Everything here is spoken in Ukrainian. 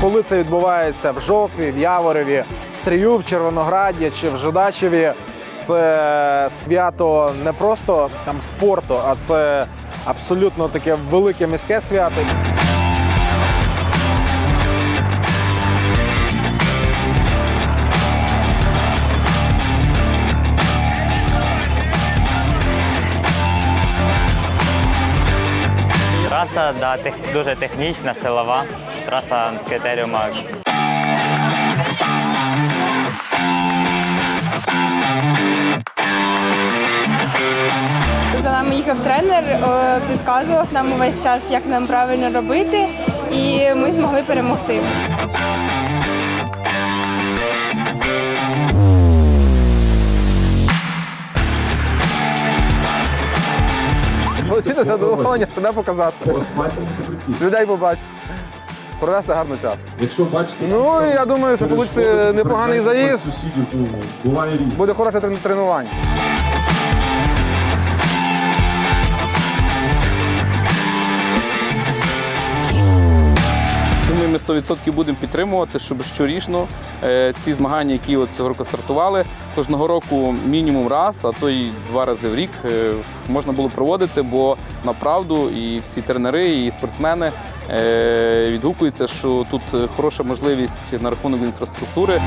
коли це відбувається в Жовкві, в Яворові, в Стрію, в Червонограді чи в Жидачеві, це свято не просто там спорту, а це абсолютно таке велике міське свято. Траса да, тех, дуже технічна, силова. Траса критеріума За нами їхав тренер, підказував нам увесь час, як нам правильно робити, і ми змогли перемогти. Отримати задоволення, себе показати, людей побачити, провести гарний час. Якщо бачите, Ну, я думаю, що вийде непоганий заїзд, сусідів, буває різне. буде хороше тренування. 100% будемо підтримувати, щоб щорічно е, ці змагання, які от цього року стартували, кожного року мінімум раз, а то й два рази в рік е, можна було проводити, бо направду і всі тренери, і спортсмени е, відгукуються, що тут хороша можливість на рахунок інфраструктури.